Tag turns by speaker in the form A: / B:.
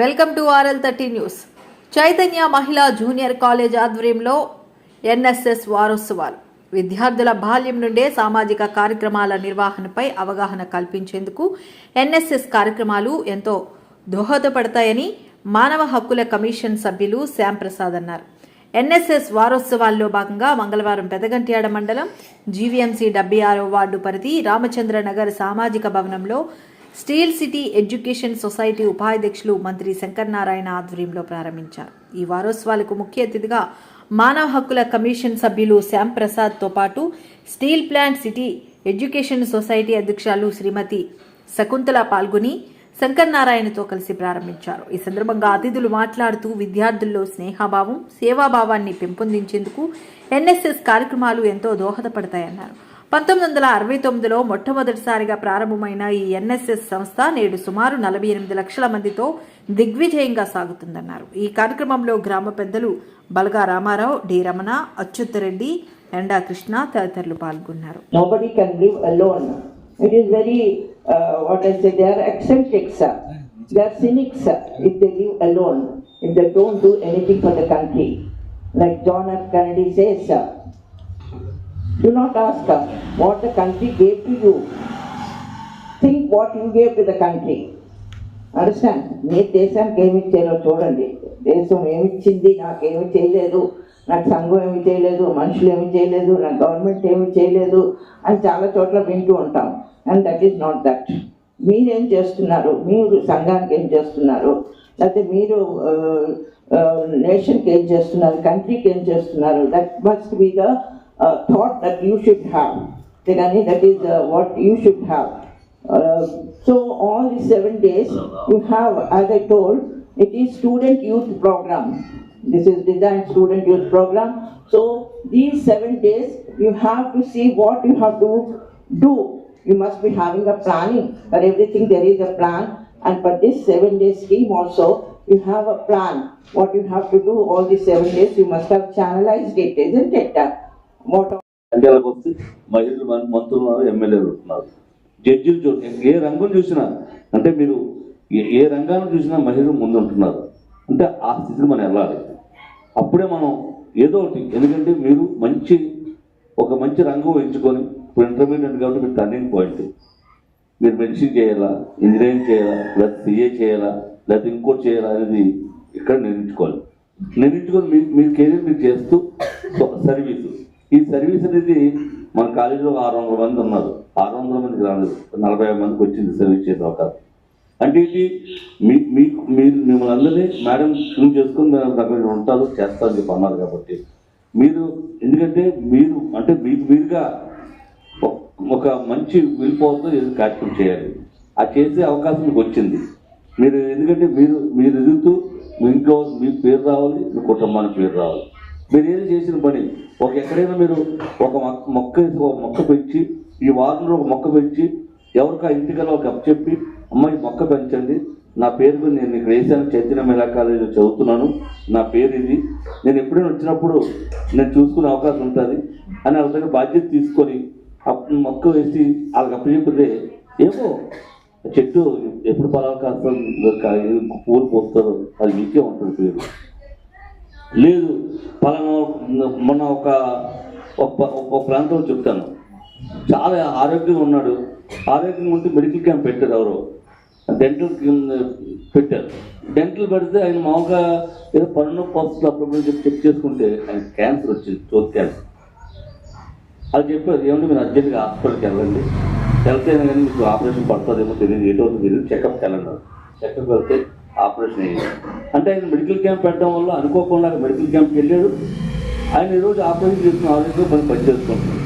A: Welcome to R L thirty news. Chaitanya మహిళా junior college ఆధ్వర్యంలో NSS వారోత్సవాలు. విద్యార్థుల బాల్యం నుండే సామాజిక కార్యక్రమాల నిర్వహణపై అవగాహన కల్పించేందుకు ఎన్ఎస్ఎస్ కార్యక్రమాలు ఎంతో దోహదపడతాయని మానవ హక్కుల కమిషన్ సభ్యులు శ్యాంప్రసాద్ అన్నారు. ఎన్ఎస్ఎస్ వారోత్సవాల్లో భాగంగా మంగళవారం పెదగంట్యాడ మండలం జీవీఎంసీ డెబ్బై ఆరో వార్డు పరిధి రామచంద్ర నగర్ సామాజిక భవనంలో స్టీల్ సిటీ ఎడ్యుకేషన్ సొసైటీ ఉపాధ్యక్షులు మంత్రి శంకర్ నారాయణ ఆధ్వర్యంలో ప్రారంభించారు. ఈ వారోత్సవాలకు ముఖ్య అతిథిగా మానవ హక్కుల కమిషన్ సభ్యులు శ్యామ్ ప్రసాద్తో పాటు steel plant city education society అధ్యక్షులు శ్రీమతి శకుంతల పాల్గొని శంకర్ నారాయణతో కలిసి ప్రారంభించారు. ఈ సందర్భంగా అతిథులు మాట్లాడుతూ విద్యార్థుల్లో స్నేహభావం సేవాభావాన్ని పెంపొందించేందుకు ఎన్ఎస్ఎస్ కార్యక్రమాలు ఎంతో దోహదపడతాయన్నారు. పంతొమ్మిది వందల అరవై తొమ్మిదిలో మొట్టమొదటిసారిగా ప్రారంభమైన ఈ ఎన్ఎస్ఎస్ సంస్థ నేడు సుమారు నలభై ఎనిమిది లక్షల మందితో దిగ్విజయంగా సాగుతుందన్నారు. ఈ కార్యక్రమంలో గ్రామ పెద్దలు బలగా రామారావు డి రమణ అచ్యుత్తరెడ్డి ఎండా కృష్ణ తదితరులు పాల్గొన్నారు.
B: If they don't do anything for the country, like John F. Kennedy says, do not ask uh, what the country gave to you. Think what you gave to the country. Understand మీరు దేశానికి ఏమి ఇచ్చారో చూడండి. దేశం ఏమి ఇచ్చింది? నాకేమి చేయలేదు. నాకు సంఘం ఏమి చేయలేదు. మనుషులు ఏమి చేయలేదు. నాకు గవర్నమెంట్ ఏమి చేయలేదు అని చాలా చోట్ల వింటూ ఉంటాం. And that is not that మీరేం చేస్తున్నారు? మీరు సంఘానికి ఏం చేస్తున్నారు? లేకపోతే మీరు uh, uh, నేషన్కి ఏం చేస్తున్నారు? కంట్రీకి ఏం చేస్తున్నారు? That must be the uh, thought that you should have. That is uh, what you should have. Uh, so all these seven days you have, as I told, it is student youth program. This is designed student youth program. So these seven days you have to see what you have to do. You must be having a planning. For everything there is a plan. And for this seven day scheme also, you have a plan. What you have to do all these seven days, you must have channelized it, isn't it? Uh?
C: సంఖ్యలకు వస్తే మహిళలు మంత్రులు ఉన్నారు ఎమ్మెల్యేలు ఉంటున్నారు జడ్జీలు చూ ఏ రంగం చూసినా అంటే మీరు ఏ- ఏ రంగాన్ని చూసినా మహిళలు ముందు ఉంటున్నారు అంటే ఆ స్థితిని మనం వెళ్ళాలి. అప్పుడే మనం ఏదో ఒకటి ఎందుకంటే మీరు మంచి ఒక మంచి రంగం ఎంచుకొని ఇప్పుడు ఇంటర్మీడియట్ కాబట్టి మీరు టర్నింగ్ పాయింట్. మీరు మెడిసిన్ చేయాలా ఇంజనీరింగ్ చేయాలా లేకపోతే సిఏ చేయాలా లేకపోతే ఇంకోటి చేయాలా అనేది ఇక్కడ నిర్ణయించుకోవాలి. నిర్ణయించుకొని మీ మీ కెరీర్ మీరు చేస్తూ సర్వీసు. ఈ సర్వీస్ అనేది మన కాలేజీలో ఆరు వందల మంది ఉన్నారు. ఆరు వందల మందికి రాలేదు. నలభై ఐదు మందికి వచ్చింది సర్వీస్ చేసే అవకాశం. అంటే ఇది మీ మీకు మీరు మిమ్మల్ని అందరినీ మేడం చూస్ చేసుకుని అక్కడ ఉంటారు చేస్తారు చెప్పి అన్నారు కాబట్టి మీరు ఎందుకంటే మీరు అంటే మీకు మీరుగా ఒక- మంచి విల్పోతో ఏదో కార్యక్రమం చేయాలి. ఆ చేసే అవకాశం మీకు వచ్చింది. మీరు ఎందుకంటే మీరు మీరు ఎదుగుతూ మీ ఇంట్లో మీ పేరు రావాలి మీ కుటుంబానికి పేరు రావాలి. మీరు ఏది చేసిన పని. ఒక ఎక్కడైనా మీరు ఒక మొక్క మొక్క ఒక మొక్క పెంచి ఈ వారంలో ఒక మొక్క పెంచి ఎవరికి ఆ ఇంటికల్లా ఒక చెప్పి అమ్మాయి మొక్క పెంచండి. నా పేరు మీద నేను ఇక్కడ వేసాను చైతన్య మహిళా కాలేజీలో చదువుతున్నాను. నా పేరు ఇది. నేను ఎప్పుడైనా వచ్చినప్పుడు నేను చూసుకునే అవకాశం ఉంటుంది. అని అతని బాధ్యత తీసుకొని మొక్క వేసి వాళ్ళకి అప్పచెప్పితే ఏమో చెట్టు ఎప్పుడు పొలాలు కాస్తారు పూలు పోస్తారో. అది మీకే ఉంటుంది పేరు. లేదు పలానా మొన్న ఒక ఒక ప్రాంతంలో చెప్తాను. చాలా ఆరోగ్యంగా ఉన్నాడు. ఆరోగ్యంగా ఉంటే మెడికల్ క్యాంప్ పెట్టారు ఎవరో. డెంటల్ పెట్టారు. డెంటల్ పెడితే ఆయన మామూలుగా ఏదో పన్ను పస్తులు అప్పుడప్పుడు చెప్పి చెక్ చేసుకుంటే ఆయన క్యాన్సర్ వచ్చింది చోత్ క్యాన్సర్ అది చెప్పారు ఏమంటే మీరు అర్జెంట్గా హాస్పిటల్కి వెళ్ళండి. వెళ్తే కానీ మీకు ఆపరేషన్ పడుతుందేమో తెలియదు ఏదో తెలియదు చెకప్కి వెళ్ళండి చెకప్ వెళ్తే ఆపరేషన్ అయ్యాడు అంటే ఆయన మెడికల్ క్యాంప్ పెట్టడం వల్ల అనుకోకుండా మెడికల్ క్యాంప్కి వెళ్ళాడు. ఆయన ఈరోజు ఆపరేషన్ చేస్తున్న ఆరోగ్యంతో పని పని చేసుకుంటున్నాడు